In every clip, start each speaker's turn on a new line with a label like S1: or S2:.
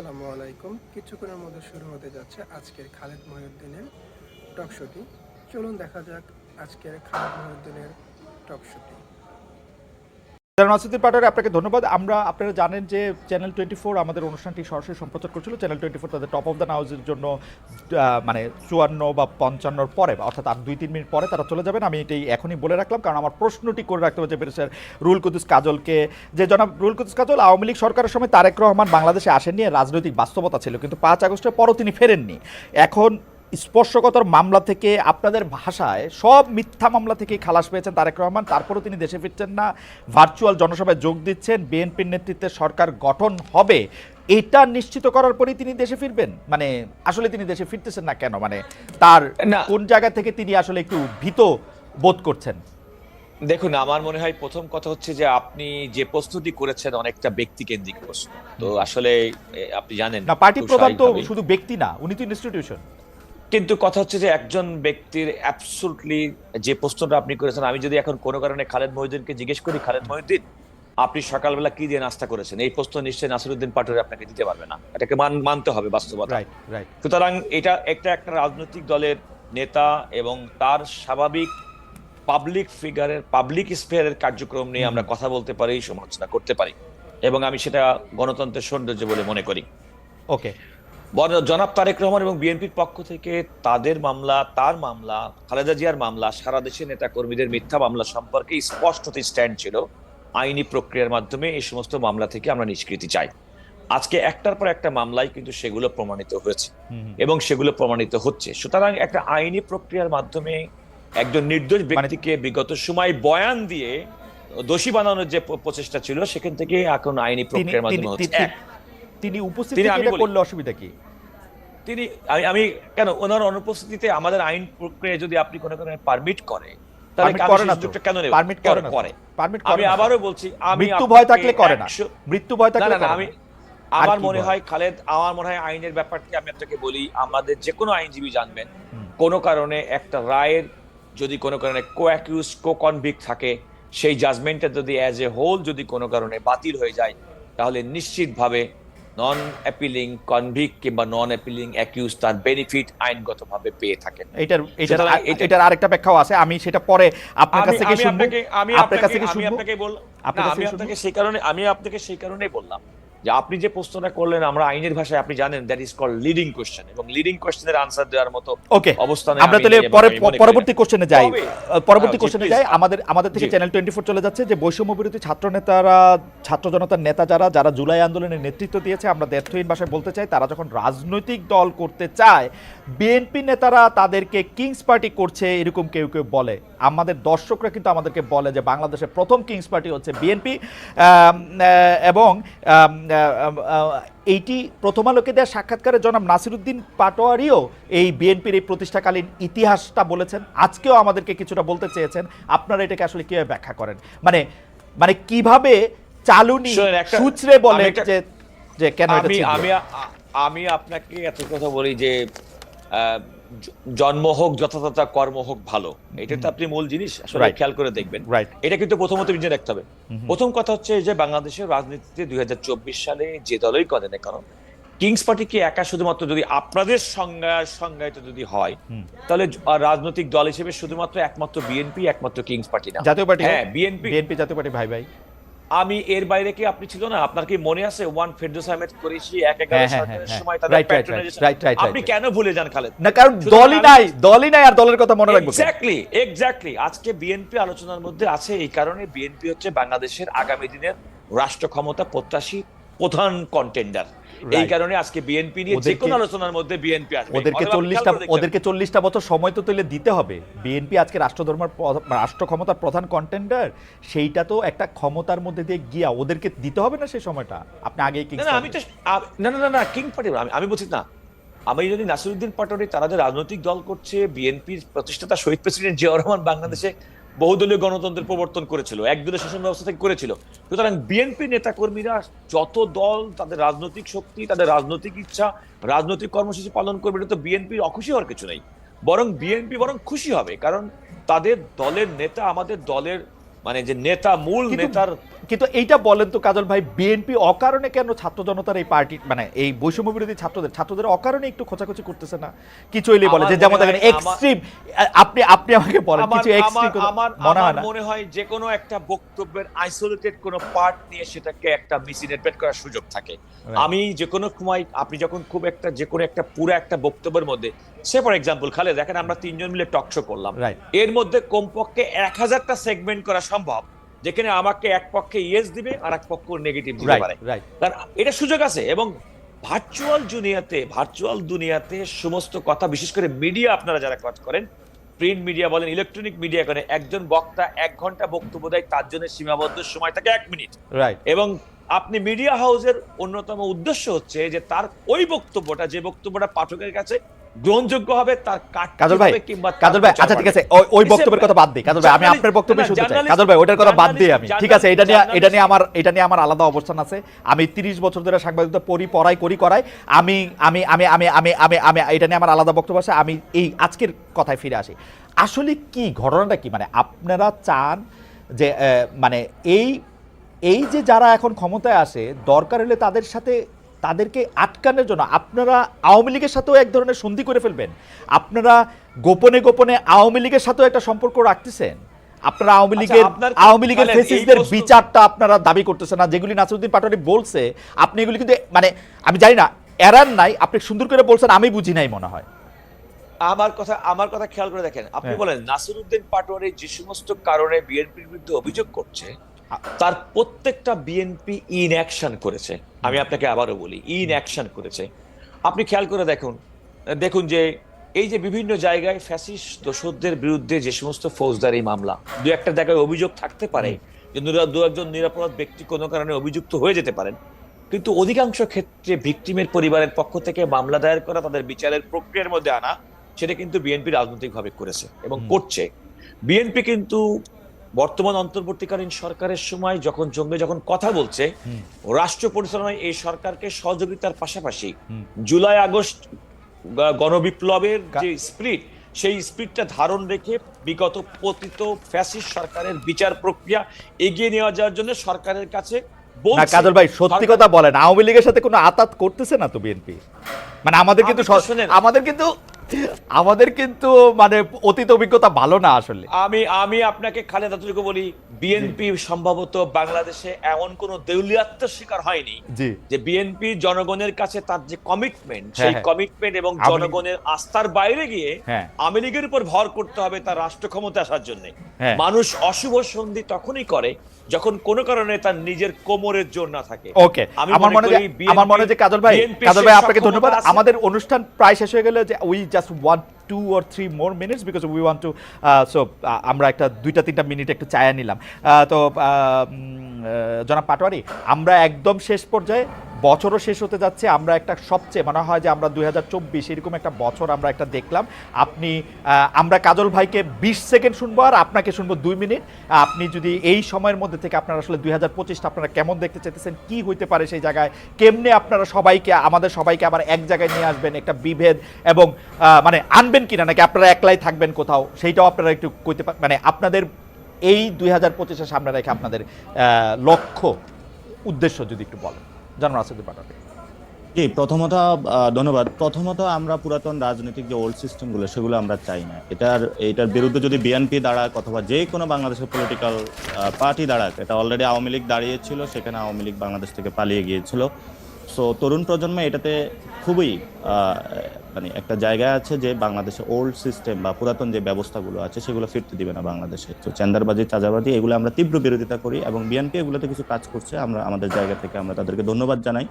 S1: আসসালামু আলাইকুম। কিছুক্ষণের মধ্যে শুরু হতে যাচ্ছে আজকের খালেদ মহিউদ্দিনের টক শোটি। চলুন দেখা যাক আজকের খালেদ মহিউদ্দিনের টক
S2: নাসিদ্দিন পাটোয়ারি, আপনাকে ধন্যবাদ। আমরা, আপনারা জানেন যে চ্যানেল টোয়েন্টি ফোর আমাদের অনুষ্ঠানটি সরাসরি সম্প্রচার করছিল। চ্যানেল টোয়েন্টি ফোর তাদের টপ অফ দ্য নাউজের জন্য মানে চুয়ান্ন বা পঞ্চান্নর পরে অর্থাৎ আর দুই, তিন মিনিট পরে তারা চলে যাবেন। আমি এটাই এখনই বলে রাখলাম, কারণ আমার প্রশ্নটি করে রাখতে হচ্ছে বেরেসের রুল কুদ্দুস কাজলকে। যে জনাব রুল কুদ্দুস কাজল, আওয়ামী লীগ সরকারের সময় তারেক রহমান বাংলাদেশে আসেননি রাজনৈতিক বাস্তবতা ছিল, কিন্তু পাঁচ আগস্টের পরও তিনি ফেরেননি। এখন স্পর্শকতর মামলা থেকে আপনাদের ভাষায় সব মিথ্যা মামলা থেকেই খালাস পেয়েছেন তারেক রহমান। তারপরেও তিনি দেশে ফিরছেন না। ভার্চুয়াল জনসভায় যোগ দিচ্ছেন। বিএনপির নেতৃত্বে সরকার গঠন হবে। এটা নিশ্চিত করার পরেই তিনি দেশে ফিরবেন? মানে আসলে তিনি দেশে ফিরতেছেন না কেন? মানে তার। কোন জায়গা থেকে তিনি আসলে একটু ভীত বোধ করছেন?
S3: দেখুন আমার মনে হয় প্রথম কথা হচ্ছে যে আপনি যে প্রস্তুতি করেছেন অনেকটা ব্যক্তি কেন্দ্রিক প্রশ্ন। তো আসলে আপনি জানেন
S2: না পার্টি প্রধান তো শুধু ব্যক্তি না উনি তো ইনস্টিটিউশন
S3: কিন্তু কথা হচ্ছে যে একজন ব্যক্তির অ্যাবসুটলি যে প্রশ্নটা আপনি করেছেন আমি যদি এখন কোনো কারণে খালেদ মহিউদ্দিনকে জিজ্ঞেস করি খালেদ মহিউদ্দিন আপনি সকালবেলা কি দিয়ে নাস্তা করেছেন? এই প্রশ্ন নিশ্চয়ই নাসিরুদ্দিন পাটোয়ারি আপনাকে দিতে পারবে না। এটাকে মান- মানতে হবে বাস্তবতা।
S2: রাইট রাইট
S3: সুতরাং এটা একটা একটা রাজনৈতিক দলের নেতা এবং তার স্বাভাবিক পাবলিক ফিগারের পাবলিক স্পেয়ারের কার্যক্রম নিয়ে আমরা কথা বলতে পারি সমালোচনা করতে পারি। এবং আমি সেটা গণতন্ত্রের সৌন্দর্য বলে মনে করি।
S2: ওকে
S3: জনাব তারেক রহমান এবং বিএনপির পক্ষ থেকে তাদের মামলা তার মামলা খালেদা জিয়ার মামলা সারা দেশের নেতা কর্মীদের মিথ্যা মামলা সম্পর্কে স্পষ্টত স্ট্যান্ড ছিল। আইনি প্রক্রিয়ার মাধ্যমে এই সমস্ত মামলা থেকে আমরা নিষ্কৃতি চাই। আজকে একটার পর একটা মামলায় কিন্তু সেগুলো প্রমাণিত হয়েছে এবং সেগুলো প্রমাণিত হচ্ছে। সুতরাং একটা আইনি প্রক্রিয়ার মাধ্যমে একজন নির্দোষ ব্যক্তিকে বিগত সময় বয়ান দিয়ে দোষী বানানোর যে প্রচেষ্টা ছিল সেখান থেকে এখন আইনি প্রক্রিয়ার মাধ্যমে হচ্ছে
S2: তিনি- উপস্থিত থেকে করলে অসুবিধা কি?
S3: তিনি আমি আমি কেন ওনার অনুপস্থিতিতে আমাদের আইন প্রক্রিয়া যদি আপনি কোনো কারণে পারমিট করে আমি আবারও বলছি
S2: মৃত্যু ভয় থাকলে না। মৃত্যু ভয় থাকলে
S3: আমি আমার মনে হয় খালেদ আমার মনে হয় আইনের ব্যাপারটি আমি আপনাকে বলি আমাদের যে কোনো আইনজীবী জানবেন কোনো কারণে একটা রায়ের যদি কোনো কারণে কো অ্যাকিউজ কো কনভিক্ট থাকে সেই জাজমেন্টটা যদি অ্যাজ এ হোল যদি কোনো কারণে বাতিল হয়ে যায় তাহলে নিশ্চিতভাবে নন অ্যাপিলিং কনভিক কিংবা নন অ্যাপিলিং অ্যাকিউজ তার বেনিফিট আইনগতভাবে পেয়ে থাকেন।
S2: এটার এটার
S3: এটা-
S2: এটার আরেকটা ব্যাখ্যাও আছে আমি সেটা পরে আপনার কাছ থেকে
S3: আমি
S2: শুনব।
S3: আপনাকে আমি
S2: আপনার কাছ থেকে শুনব।
S3: আপনাকে
S2: কাছ
S3: আমি আপনাকে সেই কারণে আমি আপনাকে সেই কারণেই বললাম। যে আপনি যে প্রশ্নটা করলেন আমরা আইনের ভাষায় আপনি জানেন that is call leading question এবং লিডিং কোশ্চেনের আনসার দেওয়ার মতো
S2: ওকে
S3: অবস্থানে
S2: আমরা তাহলে পরে। পরবর্তী কোশ্চেনে যাই। পরবর্তী কোশ্চেনে যাই। আমাদের আমাদের থেকে চ্যানেল টোয়েন্টি ফোর চলে যাচ্ছে যে বৈষম্য বিরোধী ছাত্র নেতারা ছাত্র জনতার নেতা যারা যারা জুলাই আন্দোলনের নেতৃত্ব দিয়েছে আমরা দ্ব্যর্থহীন ভাষায় বলতে চাই তারা যখন রাজনৈতিক দল করতে চায় বিএনপি নেতারা তাদেরকে কিংস পার্টি করছে এরকম কেউ কেউ বলে। আমাদের দর্শকরা কিন্তু আমাদেরকে বলে যে বাংলাদেশের প্রথম কিংস পার্টি হচ্ছে বিএনপি। এবং এইটি প্রথম আলোকে দেওয়া সাক্ষাৎকারে জনাব নাসিরুদ্দিন পাটোয়ারিও এই বিএনপির এই প্রতিষ্ঠাকালীন ইতিহাসটা বলেছেন। আজকেও আমাদেরকে কিছুটা বলতে চেয়েছেন। আপনারা এটাকে আসলে কীভাবে ব্যাখ্যা করেন? মানে মানে কীভাবে চালুনি সূত্রে বলে যে যে কেন
S3: আমি আমি আপনাকে এত কথা বলি যে জন্ম হোক যথাযথ কর্ম হোক ভালো। এটা তো আপনি মূল জিনিস আসলে খেয়াল করে দেখবেন। এটা কিন্তু প্রথমত বুঝে রাখতে হবে। প্রথম কথা হচ্ছে যে বাংলাদেশের রাজনীতিতে দুই হাজার চব্বিশ সালে যে দলই করে না কেন কিংস পার্টি কি একা শুধুমাত্র যদি আপনাদের সংজ্ঞা সংজ্ঞায়িত যদি হয় তাহলে রাজনৈতিক দল হিসেবে শুধুমাত্র একমাত্র বিএনপি একমাত্র কিংস পার্টি না।
S2: জাতীয় পার্টি
S3: হ্যাঁ বিএনপি
S2: বিএনপি জাতীয় পার্টি ভাই ভাই।
S3: আমি এর বাইরে কি আপনি ছিল না? আপনার কি মনে আছে ওয়ান ফেরদৌস আহমেদ করেছি এক এগারো সময় তাদের আপনি কেন ভুলে যান খালেদ?
S2: না কারণ দলই নাই দলই নাই আর দলের কথা মনে রাখব
S3: এক্স্যাক্টলি এক্স্যাক্টলি আজকে বিএনপি আলোচনার মধ্যে আছে এই কারণে বিএনপি হচ্ছে বাংলাদেশের আগামী দিনের রাষ্ট্র ক্ষমতা প্রত্যাশী প্রধান কন্টেন্ডার এই কারণে আজকে বিএনপি নিয়ে যে কোনো আলোচনার মধ্যে বিএনপি আসবে।
S2: ওদেরকে চল্লিশটা। ওদেরকে চল্লিশটা বছর সময় তো তুলে দিতে হবে। বিএনপি আজকে রাষ্ট্রধর্মের প্র- রাষ্ট্র ক্ষমতার প্রধান কন্টেন্ডার সেইটা তো একটা ক্ষমতার মধ্যে দিয়ে গিয়া ওদেরকে দিতে হবে না সেই সময়টা? আপনি আগেই কি
S3: না আমি তো না না না না কিং পার্টি আমি আমি বলছি না। আমি যদি নাসিরুদ্দিন পাটোয়ারি তারা যে রাজনৈতিক দল করছে বিএনপির প্রতিষ্ঠাতা শহীদ প্রেসিডেন্ট জিয়াউর রহমান বাংলাদেশে বহুদলীয় গণতন্ত্রের প্রবর্তন করেছিল একদলীয় শাসন ব্যবস্থা থেকে করেছিল। সুতরাং বিএনপি নেতাকর্মীরা যত দল, তাদের রাজনৈতিক শক্তি, তাদের রাজনৈতিক ইচ্ছা, রাজনৈতিক কর্মসূচি পালন করবে, এটা তো বিএনপির অখুশি হওয়ার কিছু নেই। বরং বিএনপি বরং খুশি হবে, কারণ তাদের দলের নেতা আমাদের দলের মানে যে নেতা মূল নেতার
S2: কিন্তু এইটা বলেন তো কাজল ভাই বিএনপি অকারণে কেন ছাত্র জনতার এই পার্টি মানে এই বৈষম্য বিরোধী ছাত্রদের ছাত্রদের অকারণে একটু খোঁচাখুচি করতেছে না? কিছু হইলে বলে যে যেমন দেখেন এক্সট্রিম আপনি আপনি আমাকে বলেন কিছু এক্সট্রিম
S3: আমার আমার
S2: মনে হয়
S3: মনে হয় যে কোনো একটা বক্তব্যের আইসোলেটেড কোনো পার্ট নিয়ে সেটাকে একটা মিসইন্টারপ্রেট করার সুযোগ থাকে। আমি যে কোনো সময় আপনি যখন খুব একটা যে কোনো একটা পুরো একটা বক্তব্যের মধ্যে সে ফর এক্সাম্পল খালে দেখেন আমরা তিনজন মিলে টক শো করলাম। এর মধ্যে কমপক্ষে এক হাজারটা সেগমেন্ট করা সম্ভব যেখানে আমাকে এক পক্ষে ইয়েস দিবে আর এক পক্ষ নেগেটিভ দিতে পারে। কারণ এটা সুযোগ আছে এবং ভার্চুয়াল দুনিয়াতে ভার্চুয়াল দুনিয়াতে সমস্ত কথা বিশেষ করে মিডিয়া আপনারা যারা কাজ করেন প্রিন্ট মিডিয়া বলেন ইলেকট্রনিক মিডিয়া করেন একজন বক্তা এক ঘণ্টা বক্তব্য দেয় তার জন্য সীমাবদ্ধ সময় থাকে এক মিনিট এবং আপনি মিডিয়া হাউসের অন্যতম উদ্দেশ্য হচ্ছে যে তার ওই বক্তব্যটা যে বক্তব্যটা পাঠকের কাছে গ্রহণযোগ্য হবে তার
S2: কাজল ভাই, কাজল ভাই আচ্ছা ঠিক আছে ওই- ওই বক্তব্যের কথা বাদ দিই কাজল ভাই আমি আপনার বক্তব্য শুনতে চাই। কাজল ভাই ওটার কথা বাদ দিই আমি। ঠিক আছে এটা নিয়ে এটা নিয়ে আমার এটা নিয়ে আমার আলাদা অবস্থান আছে। আমি 30 বছর ধরে সাংবাদিকতা পড়ি পড়াই করি করাই। আমি আমি আমি আমি আমি আমি আমি এটা নিয়ে আমার আলাদা বক্তব্য আছে। আমি এই আজকের কথায় ফিরে আসি। আসলে কি ঘটনাটা কি? মানে আপনারা চান যে মানে এই এই যে যারা এখন ক্ষমতায় আসে দরকার হলে তাদের সাথে তাদেরকে আটকানোর জন্য আপনারা আওয়ামী লীগের সাথেও এক ধরনের সন্ধি করে ফেলবেন। আপনারা গোপনে গোপনে আওয়ামী লীগের সাথেও একটা সম্পর্ক রাখতেছেন? আপনারা আওয়ামী
S3: আচ্ছা,
S2: লীগের আওয়ামী লীগের ফেসিসদের বিচারটা আপনারা দাবি করতেছেন না যেগুলি নাসিরুদ্দিন পাটোয়ারি বলছে আপনি এগুলি কিন্তু মানে আমি জানি না এরান নাই আপনি সুন্দর করে বলছেন আমি বুঝি নাই মনে হয়।
S3: আমার কথা আমার কথা খেয়াল করে দেখেন। আপনি
S2: হ্যাঁ।
S3: বলেন নাসিরুদ্দিন পাটোয়ারি যে সমস্ত কারণে বিএনপির বিরুদ্ধে অভিযোগ করছে তার প্রত্যেকটা বিএনপি ইন অ্যাকশন করেছে। আমি আপনাকে আবারও বলি ইন অ্যাকশন করেছে। আপনি খেয়াল করে দেখুন দেখুন যে এই যে বিভিন্ন জায়গায় ফ্যাসিস দোষদের বিরুদ্ধে যে সমস্ত ফৌজদারি মামলা দু একটা জায়গায় অভিযোগ থাকতে পারে যে দু একজন নিরাপরাধ ব্যক্তি কোনো কারণে অভিযুক্ত হয়ে যেতে পারেন। কিন্তু অধিকাংশ ক্ষেত্রে ভিকটিমের পরিবারের পক্ষ থেকে মামলা দায়ের করা তাদের বিচারের প্রক্রিয়ার মধ্যে আনা সেটা কিন্তু বিএনপি রাজনৈতিকভাবে করেছে এবং করছে। বিএনপি কিন্তু বর্তমান অন্তর্বর্তীকালীন সরকারের সময় যখন জঙ্গে যখন কথা বলছে রাষ্ট্র পরিচালনায় এই সরকারকে সহযোগিতার পাশাপাশি জুলাই আগস্ট গণবিপ্লবের যে স্পিরিট সেই স্পিরিটটা ধারণ রেখে বিগত পতিত ফ্যাসিস্ট সরকারের বিচার প্রক্রিয়া এগিয়ে নেওয়া যাওয়ার জন্য সরকারের কাছে
S2: কাজল ভাই সত্যি কথা বলেন আওয়ামী লীগের সাথে কোনো আতাত করতেছে না তো বিএনপি? মানে আমাদের কিন্তু। আমাদের কিন্তু আমাদের কিন্তু মানে অতীত অভিজ্ঞতা ভালো না আসলে।
S3: আমি আমি আপনাকে খালেদা আতুলকে বলি বিএনপি সম্ভবত বাংলাদেশে এমন কোন দেউলিয়াত্ম শিকার হয়নি যে বিএনপি জনগণের কাছে তার যে কমিটমেন্ট
S2: হ্যাঁ,
S3: সেই
S2: হ্যাঁ।
S3: কমিটমেন্ট এবং জনগণের আস্থার বাইরে গিয়ে
S2: হ্যাঁ।
S3: আওয়ামী লীগের উপর ভর করতে হবে তার রাষ্ট্র ক্ষমতা আসার জন্য।
S2: হ্যাঁ।
S3: মানুষ অশুভ সন্ধি তখনই করে যখন কোনো কারণে তার নিজের কোমরের জোর না থাকে।
S2: ওকে আমার
S3: মনে
S2: আমার মনে হয় যে কাজল ভাই কাজল ভাই আপনাকে ধন্যবাদ। আমাদের অনুষ্ঠান প্রায় শেষ হয়ে গেল যে we just one two or three more minutes because we want to so আমরা একটা দুইটা তিনটা মিনিট একটু চায়া নিলাম। আহ, তো আহ, উম, জনাব পাটোয়ারি আমরা একদম শেষ পর্যায়ে বছরও শেষ হতে যাচ্ছে। আমরা একটা সবচেয়ে মনে হয় যে আমরা দুই হাজার চব্বিশ এরকম একটা বছর আমরা একটা দেখলাম। আপনি আমরা কাজল ভাইকে বিশ সেকেন্ড শুনব আর আপনাকে শুনব দুই মিনিট। আপনি যদি এই সময়ের মধ্যে থেকে আপনারা আসলে দুই হাজার পঁচিশটা আপনারা কেমন দেখতে চাইতেছেন, কি হইতে পারে সেই জায়গায়, কেমনে আপনারা সবাইকে, আমাদের সবাইকে আবার এক জায়গায় নিয়ে আসবেন একটা বিভেদ এবং মানে আনবেন কিনা, নাকি আপনারা একলাই থাকবেন কোথাও, সেইটাও আপনারা একটু কইতে মানে আপনাদের এই দুই হাজার পঁচিশের সামনে রেখে আপনাদের লক্ষ্য, উদ্দেশ্য যদি একটু বলেন। জানান রাসেদুল পাঠাবে।
S4: জি, প্রথমত ধন্যবাদ। প্রথমত আমরা পুরাতন রাজনৈতিক যে ওল্ড সিস্টেমগুলো সেগুলো আমরা চাই না। এটার এটার বিরুদ্ধে যদি বিএনপি দাঁড়াক অথবা যে কোনো বাংলাদেশের পলিটিক্যাল পার্টি দাঁড়াক, এটা অলরেডি আওয়ামী লীগ দাঁড়িয়েছিল, সেখানে আওয়ামী লীগ বাংলাদেশ থেকে পালিয়ে গিয়েছিল। সো তরুণ প্রজন্মে এটাতে খুবই মানে একটা জায়গা আছে যে বাংলাদেশে ওল্ড সিস্টেম বা পুরাতন যে ব্যবস্থাগুলো আছে, সেগুলো ফিরতে দিবে না বাংলাদেশে। তো চান্দারবাজি, চাঁদাবাজি, এগুলো আমরা তীব্র বিরোধিতা করি এবং বিএনপি এগুলোতে কিছু কাজ করছে। আমরা আমাদের জায়গা থেকে আমরা তাদেরকে ধন্যবাদ জানাই।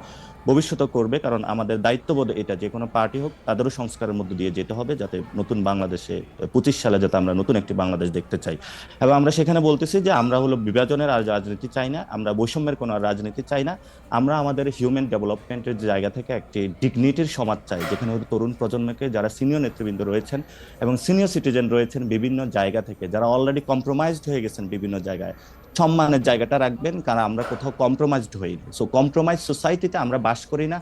S4: ভবিষ্যতে করবে, কারণ আমাদের দায়িত্ববোধ এটা যে কোনো পার্টি হোক, তাদেরও সংস্কারের মধ্যে দিয়ে যেতে হবে যাতে নতুন বাংলাদেশে পঁচিশ সালে যাতে আমরা নতুন একটি বাংলাদেশ দেখতে চাই। এবং আমরা সেখানে বলতেছি যে আমরা হলো বিভাজনের আর রাজনীতি চাই না, আমরা বৈষম্যের কোনো রাজনীতি চাই না। আমরা আমাদের হিউম্যান ডেভেলপমেন্টের জায়গা থেকে একটি ডিগনিটির সমাজ চাই, যেখানে হয়তো তরুণ প্রজন্মকে যারা সিনিয়র নেতৃবৃন্দ রয়েছেন এবং সিনিয়র সিটিজেন রয়েছেন বিভিন্ন জায়গা থেকে, যারা অলরেডি কম্প্রোমাইজড হয়ে গেছেন বিভিন্ন জায়গায় সম্মানের জায়গাটা রাখবেন কারণ আমরা কোথাও কম্প্রোমাইজড হইনি সো কম্প্রোমাইজ সোসাইটিতে আমরা বাস করি না।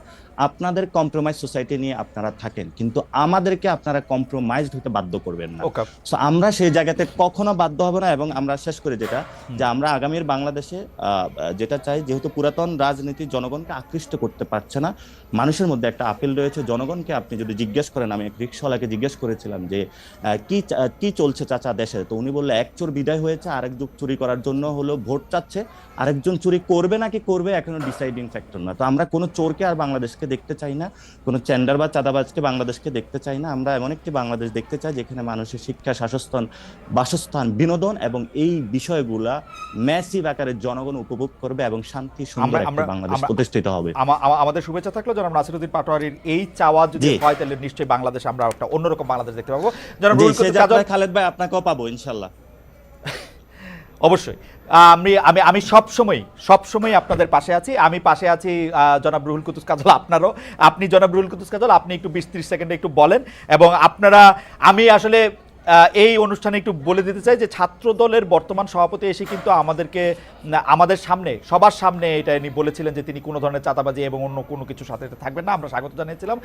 S4: আপনাদের কম্প্রোমাইজ সোসাইটি নিয়ে আপনারা থাকেন কিন্তু আমাদেরকে আপনারা কম্প্রোমাইজড হতে বাধ্য করবেন না। সো আমরা সেই জায়গাতে কখনো বাধ্য হব না এবং আমরা শেষ করে যেটা যে আমরা আগামীর বাংলাদেশে যেটা চাই যেহেতু পুরাতন রাজনীতি জনগণকে আকৃষ্ট করতে পারছে না মানুষের মধ্যে একটা আপিল রয়েছে। জনগণকে আপনি যদি জিজ্ঞেস করেন আমি এক রিক্সাওয়ালাকে জিজ্ঞেস করেছিলাম যে কি কি চলছে চাচা দেশে? তো উনি বললে এক চোর বিদায় হয়েছে আরেকজন চুরি করার জন্য হলো ভোট চাচ্ছে আরেকজন চুরি করবে নাকি করবে এখনও ডিসাইডিং ফ্যাক্টর না। তো আমরা কোনো চোরকে আর বাংলাদেশকে দেখতে চাই না কোনো চ্যান্ডার বা চাঁদাবাজকে বাংলাদেশকে দেখতে চাই না। আমরা এমন একটি বাংলাদেশ দেখতে চাই যেখানে মানুষের শিক্ষা শাসস্থান বাসস্থান বিনোদন এবং এই বিষয়গুলা ম্যাসিভ আকারে জনগণ উপভোগ করবে এবং শান্তি সুন্দর বাংলাদেশ প্রতিষ্ঠিত হবে।
S2: আমা- আমা- আমাদের শুভেচ্ছা থাকল জনাব নাসিরুদ্দিন পাটোয়ারির এই চাওয়া যদি হয় তাহলে নিশ্চয়ই বাংলাদেশ আমরা একটা অন্যরকম বাংলাদেশ দেখতে পাবো। জনাব
S4: খালেদ ভাই আপনাকেও পাবো ইনশাল্লাহ।
S2: অবশ্যই। আমি আমি আমি সবসময় সবসময় আপনাদের পাশে আছি। আমি পাশে আছি জনাব রুহুল কুতুস কাজল, আপনারও। আপনি জনাব রুহুল কুতুস কাজল, আপনি একটু বিশ ত্রিশ সেকেন্ডে একটু বলেন। এবং আপনারা, আমি আসলে এই অনুষ্ঠানে একটু বলে দিতে চাই যে ছাত্র দলের বর্তমান সভাপতি এসে কিন্তু আমাদেরকে আমাদের সামনে সবার সামনে এটা ইনি বলেছিলেন যে তিনি কোনো ধরনের চাঁদাবাজি এবং অন্য কোনো কিছু সাথে থাকবেন না। আমরা স্বাগত জানিয়েছিলাম।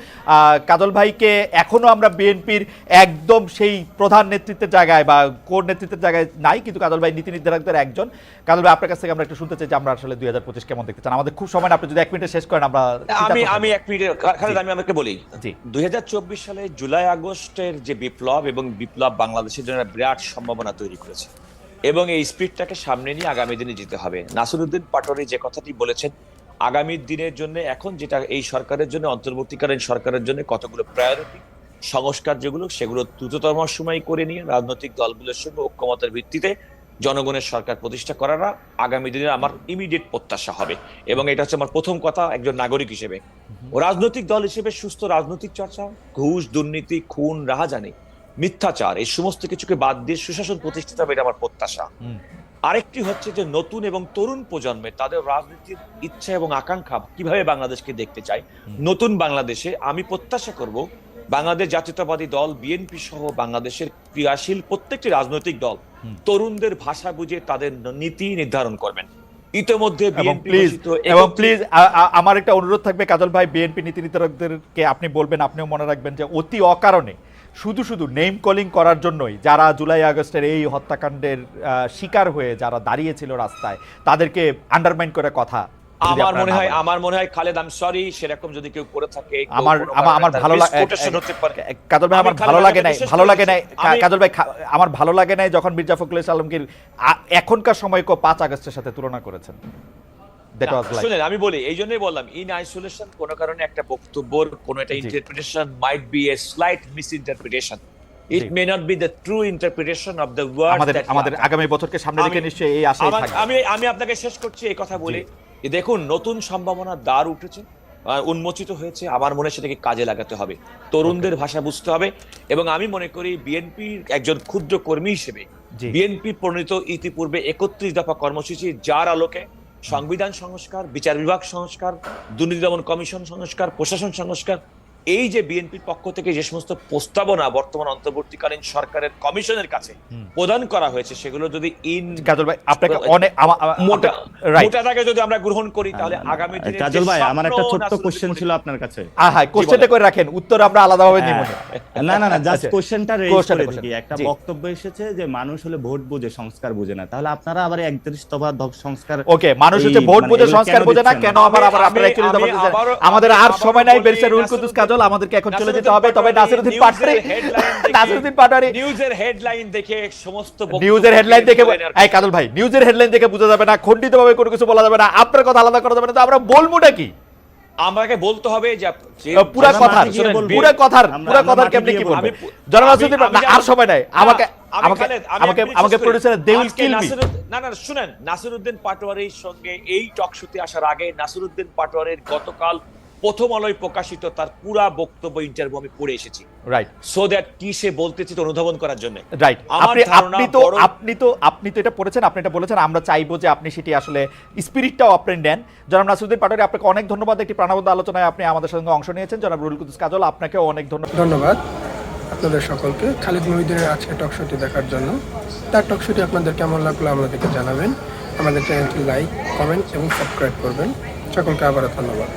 S2: কাজল ভাইকে এখনও আমরা বিএনপির একদম সেই প্রধান নেতৃত্বের জায়গায় বা কোর নেতৃত্বের জায়গায় নাই কিন্তু কাজল ভাই নীতি নির্ধারকদের একজন। কাজল ভাই আপনার কাছ থেকে আমরা একটু শুনতে চাই যে আমরা আসলে দুই হাজার পঁচিশ কেমন দেখতে চান? আমাদের খুব সময় আপনি যদি এক মিনিটে শেষ করেন আমরা
S3: আমি আমি এক মিনিটে আমি আমাকে বলি। দুই সালে জুলাই আগস্টের যে বিপ্লব এবং বিপ্লব বাংলাদেশের জন্য বিরাট সম্ভাবনা তৈরি করেছে। এবং এই স্পিডটাকে সামনে নিয়ে আগামী দিনে যেতে হবে। নাসিরুদ্দিন পাটোয়ারি যে কথাটি বলেছেন আগামী দিনের জন্য এখন যেটা এই সরকারের জন্য অন্তর্বর্তীকালীন সরকারের জন্য কতগুলো প্রায়োরিটি সংস্কার যেগুলো সেগুলো দ্রুততম সময় করে নিয়ে রাজনৈতিক দলগুলোর সঙ্গে ঐক্যমতের ভিত্তিতে জনগণের সরকার প্রতিষ্ঠা করাটা আগামী দিনে আমার ইমিডিয়েট প্রত্যাশা হবে। এবং এটা হচ্ছে আমার প্রথম কথা একজন নাগরিক হিসেবে। রাজনৈতিক দল হিসেবে সুস্থ রাজনৈতিক চর্চা ঘুষ দুর্নীতি খুন রাহাজানি মিথ্যাচার এই সমস্ত কিছুকে বাদ দিয়ে সুশাসন প্রতিষ্ঠিত হবে এটা আমার প্রত্যাশা। আরেকটি হচ্ছে যে নতুন এবং তরুণ প্রজন্মে তাদের রাজনীতির ইচ্ছা এবং আকাঙ্ক্ষা কীভাবে বাংলাদেশকে দেখতে চায় নতুন বাংলাদেশে আমি প্রত্যাশা করব বাংলাদেশ জাতীয়তাবাদী দল বিএনপি সহ বাংলাদেশের ক্রিয়াশীল প্রত্যেকটি রাজনৈতিক দল তরুণদের ভাষা বুঝে তাদের নীতি নির্ধারণ করবেন। ইতিমধ্যে
S2: এবং প্লিজ আমার একটা অনুরোধ থাকবে কাজল ভাই বিএনপি নীতি নির্ধারকদেরকে আপনি বলবেন আপনিও মনে রাখবেন যে অতি অকারণে শুধু শুধু নেম কলিং করার জন্যই যারা জুলাই আগস্টের এই হত্যাকাণ্ডের শিকার হয়ে যারা দাঁড়িয়েছিল রাস্তায় তাদেরকে আন্ডারমাইন করে কথা।
S3: আমার মনে হয় আমার মনে হয় খালেদ আই সরি সেরকম যদি কেউ করে থাকে
S2: আমার আমার আমার ভালো লাগে। কাজল ভাই আমার ভালো লাগে নাই ভালো লাগে নাই
S3: আমি-
S2: কাজল ভাই আমার ভালো লাগে নাই যখন মির্জা ফখরুল ইসলামকে আ- এখনকার সময়কে পাঁচ আগস্টের সাথে তুলনা করেছেন।
S3: শুনেন আমি বলি এই জন্যই বললাম ইন আইসোলেশন কোন কারণে একটা বক্তব্যর কোন একটা interpretation might be a slight misinterpretation it may not be the true interpretation of the word
S2: আমাদের আমাদের আগামী বছরকে সামনে রেখে নিশ্চয়ই এই আশাই থাকবে।
S3: আমি আমি আপনাকে শেষ করছি এই কথা বলে। যে দেখুন নতুন সম্ভাবনার দ্বার উঠেছে উন্মোচিত হয়েছে আমার মনে সেটাকে কাজে লাগাতে হবে। তরুণদের ভাষা বুঝতে হবে এবং আমি মনে করি বিএনপির একজন ক্ষুদ্র কর্মী হিসেবে। বিএনপি প্রণীত ইতিপূর্বে একত্রিশ দফা কর্মসূচি যার আলোকে সংবিধান সংস্কার বিচার বিভাগ সংস্কার দুর্নীতি দমন কমিশন সংস্কার প্রশাসন সংস্কার এই যে বিএনপির পক্ষ থেকে যে সমস্ত প্রস্তাবনা বর্তমান অন্তর্বর্তীকালীন সরকারের কমিশনের কাছে প্রদান করা হয়েছে সেগুলো যদি ইন
S2: কাজল ভাই আপনাকে অনেক
S3: মোটা মোটাটাকে যদি আমরা গ্রহণ করি তাহলে আগামী দিনে
S4: কাজল ভাই আমার একটা ছোট্ট কোশ্চেন ছিল আপনার কাছে।
S2: হ্যাঁ কোশ্চেনটা করে রাখেন উত্তর আমরা আলাদাভাবে নিব না।
S4: হ্যাঁ। না না জাস্ট। কোশ্চেনটা রেজ করে একটা বক্তব্য এসেছে যে মানুষ হলে ভোট বুঝে সংস্কার বুঝে না। তাহলে আপনারা আবার একত্রিশ দফা দফ সংস্কার
S2: ওকে মানুষ হচ্ছে ভোট
S4: মানে
S2: বুঝে সংস্কার বোঝে না কেন আবার আবার আপনারা আমাদের আর সময় নাই
S3: বলি,
S2: রুল কুতুস
S3: নাসিরুদ্দিন-
S2: কাজল আমাদেরকে এখন চলে যেতে
S3: নাসিরুদ্দিন
S2: হবে। তবে নাসিরুদ্দিন
S3: নিউজের
S2: পাটোয়ারি নাসিরুদ্দিন পাটোয়ারি
S3: নিউজের হেডলাইন দেখে সমস্ত
S2: নিউজের হেডলাইন দেখে এই কাজল ভাই নিউজের হেডলাইন দেখে বোঝা যাবে না খণ্ডিত ভাবে কোনো কিছু বলা যাবে না আপনার কথা আলাদা করা যাবে না। তো আমরা বলবোটা কি?
S3: আমাকে বলতে হবে যে যে-
S2: আহ, পুরা কথার পুরা কথার কেমনে কি বলবেন
S3: আমি-
S2: জনাব
S3: আমি-
S2: না আর সময় নাই। আমাকে আমাকে আমাকে আমাকে। Producer they will kill me
S3: না না শুনেন নাসিরুদ্দিন পাটোয়ারির সঙ্গে এই টক শোতে আসার আগে নাসিরুদ্দিন পাটোয়ারির গতকাল প্রথম আলোয় প্রকাশিত তার পুরা বক্তব্য ইন্টারভিউ আমি পড়ে এসেছি।
S2: রাইট
S3: সো দ্যাট কি সে বলতে চেয়ে অনুধাবন করার জন্য।
S2: রাইট আপনি আপনি তো আপনি তো আপনি তো এটা পড়েছেন আপনি এটা বলেছেন আমরা চাইব যে আপনি সেটি আসলে স্পিরিটটাও আপনি নেন। জনাব নাসিরুদ্দিন পাটোয়ারি আপনাকে অনেক ধন্যবাদ একটি প্রাণবদ্ধ আলোচনায় আপনি আমাদের সঙ্গে অংশ নিয়েছেন। জনাব রুল কুতুস কাজল আপনাকেও অনেক ধন্যবাদ।
S1: ধন্যবাদ আপনাদের সকলকে। খালিদ মহিউদ্দিনের আজকে টকশোটি দেখার জন্য। তার টক টকশোটি আপনাদের কেমন লাগল আমাদেরকে জানাবেন। আমাদের চ্যানেলটি লাইক কমেন্ট এবং সাবস্ক্রাইব করবেন। সকলকে আবারও ধন্যবাদ।